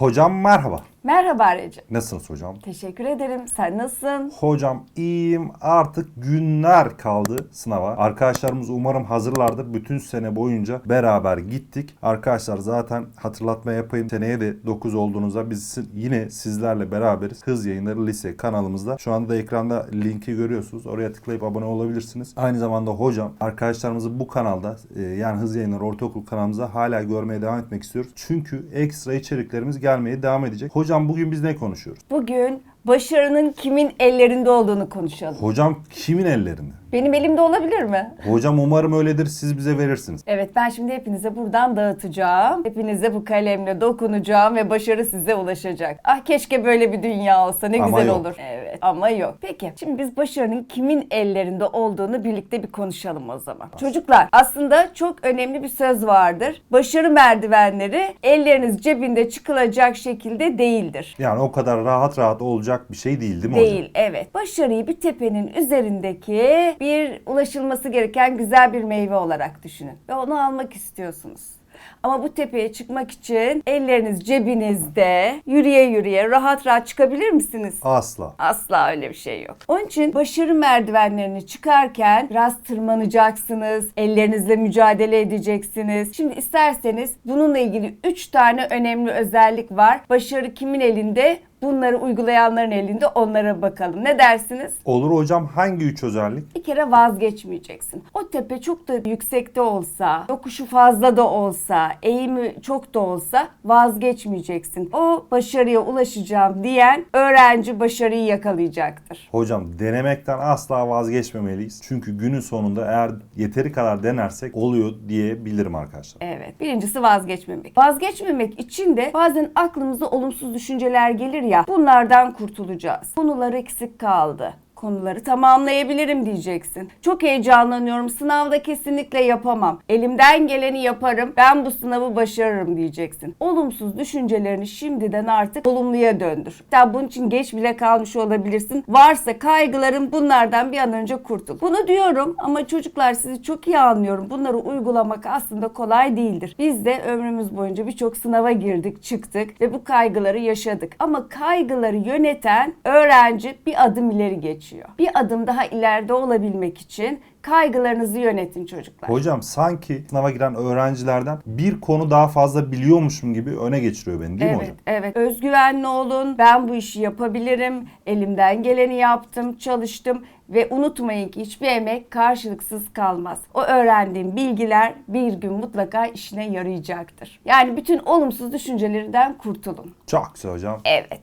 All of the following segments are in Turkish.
Hocam merhaba. Merhaba Recep. Nasılsınız hocam? Teşekkür ederim. Sen nasılsın? Hocam iyiyim. Artık günler kaldı sınava. Arkadaşlarımız umarım hazırlardır. Bütün sene boyunca beraber gittik. Arkadaşlar zaten hatırlatma yapayım. Seneye de 9 olduğunuzda biz yine sizlerle beraberiz. Hız Yayınları Lise kanalımızda. Şu anda da ekranda linki görüyorsunuz. Oraya tıklayıp abone olabilirsiniz. Aynı zamanda hocam arkadaşlarımızı bu kanalda e, yani Hız Yayınları Ortaokul kanalımızda hala görmeye devam etmek istiyoruz. Çünkü ekstra içeriklerimiz gelmeye devam edecek. Hocam bugün biz ne konuşuyoruz? Bugün başarının kimin ellerinde olduğunu konuşalım. Hocam kimin ellerinde? Benim elimde olabilir mi? Hocam umarım öyledir siz bize verirsiniz. Evet ben şimdi hepinize buradan dağıtacağım. Hepinize bu kalemle dokunacağım ve başarı size ulaşacak. Ah keşke böyle bir dünya olsa ne Ama güzel yok. olur. Evet ama yok. Peki şimdi biz başarının kimin ellerinde olduğunu birlikte bir konuşalım o zaman. Çocuklar aslında çok önemli bir söz vardır. Başarı merdivenleri elleriniz cebinde çıkılacak şekilde değildir. Yani o kadar rahat rahat olacak bir şey değil değil mi hocam? Değil, evet. Başarıyı bir tepenin üzerindeki bir ulaşılması gereken güzel bir meyve olarak düşünün. Ve onu almak istiyorsunuz. Ama bu tepeye çıkmak için elleriniz cebinizde yürüye yürüye rahat rahat çıkabilir misiniz? Asla. Asla öyle bir şey yok. Onun için başarı merdivenlerini çıkarken biraz tırmanacaksınız. Ellerinizle mücadele edeceksiniz. Şimdi isterseniz bununla ilgili 3 tane önemli özellik var. Başarı kimin elinde? Bunları uygulayanların elinde onlara bakalım. Ne dersiniz? Olur hocam hangi üç özellik? Bir kere vazgeçmeyeceksin. O tepe çok da yüksekte olsa, yokuşu fazla da olsa, eğimi çok da olsa vazgeçmeyeceksin. O başarıya ulaşacağım diyen öğrenci başarıyı yakalayacaktır. Hocam denemekten asla vazgeçmemeliyiz. Çünkü günün sonunda eğer yeteri kadar denersek oluyor diyebilirim arkadaşlar. Evet. Birincisi vazgeçmemek. Vazgeçmemek için de bazen aklımıza olumsuz düşünceler gelir ya. Bunlardan kurtulacağız. Konular eksik kaldı. Konuları tamamlayabilirim diyeceksin. Çok heyecanlanıyorum. Sınavda kesinlikle yapamam. Elimden geleni yaparım. Ben bu sınavı başarırım diyeceksin. Olumsuz düşüncelerini şimdiden artık olumluya döndür. Hatta bunun için geç bile kalmış olabilirsin. Varsa kaygıların bunlardan bir an önce kurtul. Bunu diyorum ama çocuklar sizi çok iyi anlıyorum. Bunları uygulamak aslında kolay değildir. Biz de ömrümüz boyunca birçok sınava girdik, çıktık ve bu kaygıları yaşadık. Ama kaygıları yöneten öğrenci bir adım ileri geçiyor. Bir adım daha ileride olabilmek için kaygılarınızı yönetin çocuklar. Hocam sanki sınava giren öğrencilerden bir konu daha fazla biliyormuşum gibi öne geçiriyor beni değil mi evet, hocam? evet. Özgüvenli olun. Ben bu işi yapabilirim. Elimden geleni yaptım, çalıştım ve unutmayın ki hiçbir emek karşılıksız kalmaz. O öğrendiğim bilgiler bir gün mutlaka işine yarayacaktır. Yani bütün olumsuz düşüncelerden kurtulun. Çok güzel hocam. Evet.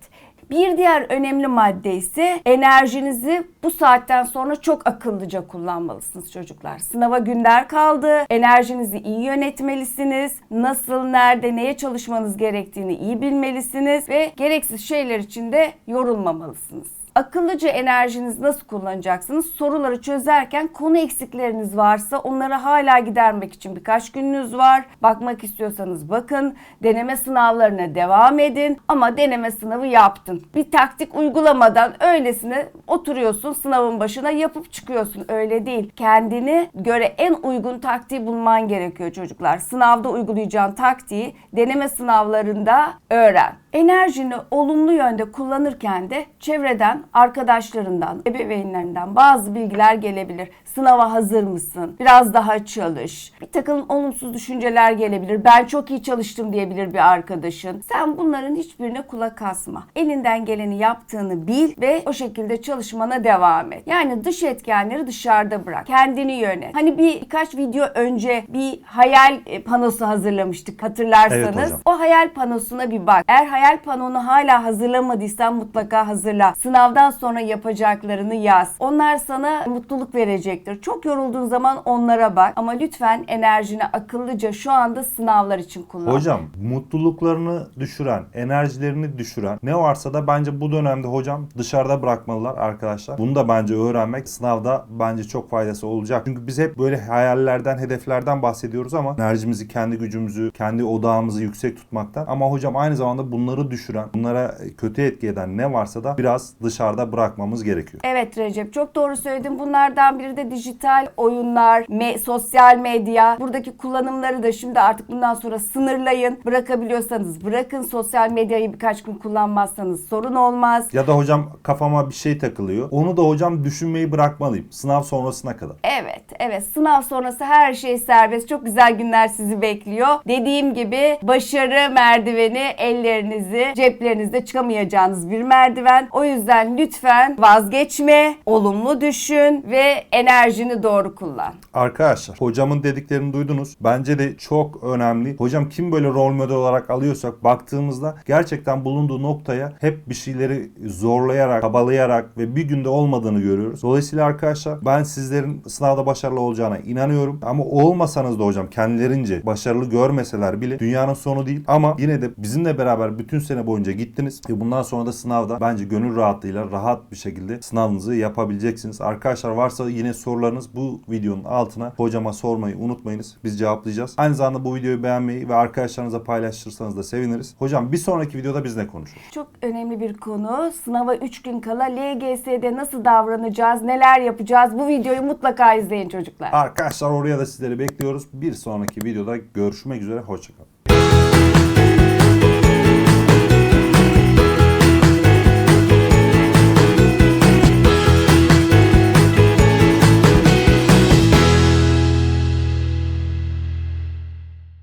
Bir diğer önemli madde ise enerjinizi bu saatten sonra çok akıllıca kullanmalısınız çocuklar. Sınava günler kaldı. Enerjinizi iyi yönetmelisiniz. Nasıl, nerede, neye çalışmanız gerektiğini iyi bilmelisiniz ve gereksiz şeyler için de yorulmamalısınız. Akıllıca enerjinizi nasıl kullanacaksınız? Soruları çözerken konu eksikleriniz varsa onları hala gidermek için birkaç gününüz var. Bakmak istiyorsanız bakın. Deneme sınavlarına devam edin. Ama deneme sınavı yaptın. Bir taktik uygulamadan öylesine oturuyorsun sınavın başına yapıp çıkıyorsun. Öyle değil. Kendine göre en uygun taktiği bulman gerekiyor çocuklar. Sınavda uygulayacağın taktiği deneme sınavlarında öğren. Enerjini olumlu yönde kullanırken de çevreden, arkadaşlarından, ebeveynlerinden bazı bilgiler gelebilir. Sınava hazır mısın? Biraz daha çalış. Bir takım olumsuz düşünceler gelebilir. Ben çok iyi çalıştım diyebilir bir arkadaşın. Sen bunların hiçbirine kulak asma. Elinden geleni yaptığını bil ve o şekilde çalışmana devam et. Yani dış etkenleri dışarıda bırak. Kendini yönet. Hani bir birkaç video önce bir hayal e, panosu hazırlamıştık hatırlarsanız. Evet hocam. O hayal panosuna bir bak. Eğer hayal panonu hala hazırlamadıysan mutlaka hazırla. Sınavdan sonra yapacaklarını yaz. Onlar sana mutluluk verecektir. Çok yorulduğun zaman onlara bak. Ama lütfen enerjini akıllıca şu anda sınavlar için kullan. Hocam mutluluklarını düşüren, enerjilerini düşüren ne varsa da bence bu dönemde hocam dışarıda bırakmalılar arkadaşlar. Bunu da bence öğrenmek sınavda bence çok faydası olacak. Çünkü biz hep böyle hayallerden, hedeflerden bahsediyoruz ama enerjimizi, kendi gücümüzü, kendi odağımızı yüksek tutmaktan. Ama hocam aynı zamanda bunları düşüren, bunlara kötü etki eden ne varsa da biraz dışarıda bırakmamız gerekiyor. Evet Recep çok doğru söyledin. Bunlardan biri de dijital oyunlar, me- sosyal medya. Buradaki kullanımları da şimdi artık bundan sonra sınırlayın. Bırakabiliyorsanız bırakın. Sosyal medyayı birkaç gün kullanmazsanız sorun olmaz. Ya da hocam kafama bir şey takılıyor. Onu da hocam düşünmeyi bırakmalıyım. Sınav sonrasına kadar. Evet, evet. Sınav sonrası her şey serbest. Çok güzel günler sizi bekliyor. Dediğim gibi başarı merdiveni ellerinizi ceplerinizde çıkamayacağınız bir merdiven. O yüzden lütfen vazgeçme, olumlu düşün ve enerjini doğru kullan. Arkadaşlar hocamın dediklerini duydunuz. Bence de çok önemli. Hocam kim böyle rol model olarak alıyorsak baktığımızda gerçekten bulunduğu noktaya hep bir şeyleri zorlayarak, kabalayarak ve bir günde olmadığını görüyoruz. Dolayısıyla arkadaşlar ben sizlerin sınavda başarılı olacağına inanıyorum. Ama olmasanız da hocam kendilerince başarılı görmeseler bile dünyanın sonu değil. Ama yine de bizimle beraber bütün sene boyunca gittiniz ve bundan sonra da sınavda bence gönül rahatlığıyla rahat bir şekilde sınavınızı yapabileceksiniz. Arkadaşlar varsa yine sorularınız bu videonun altına hocama sormayı unutmayınız. Biz cevaplayacağız. Aynı zamanda bu videoyu beğenmeyi ve arkadaşlarınıza paylaşırsanız da seviniriz. Hocam bir sonraki videoda biz ne konuşuyoruz? Çok önemli bir konu. Sınava 3 gün kala LGS'de nasıl davranacağız, neler yapacağız? Bu videoyu mutlaka izleyin çocuklar. Arkadaşlar oraya da sizleri bekliyoruz. Bir sonraki videoda görüşmek üzere. Hoşçakalın.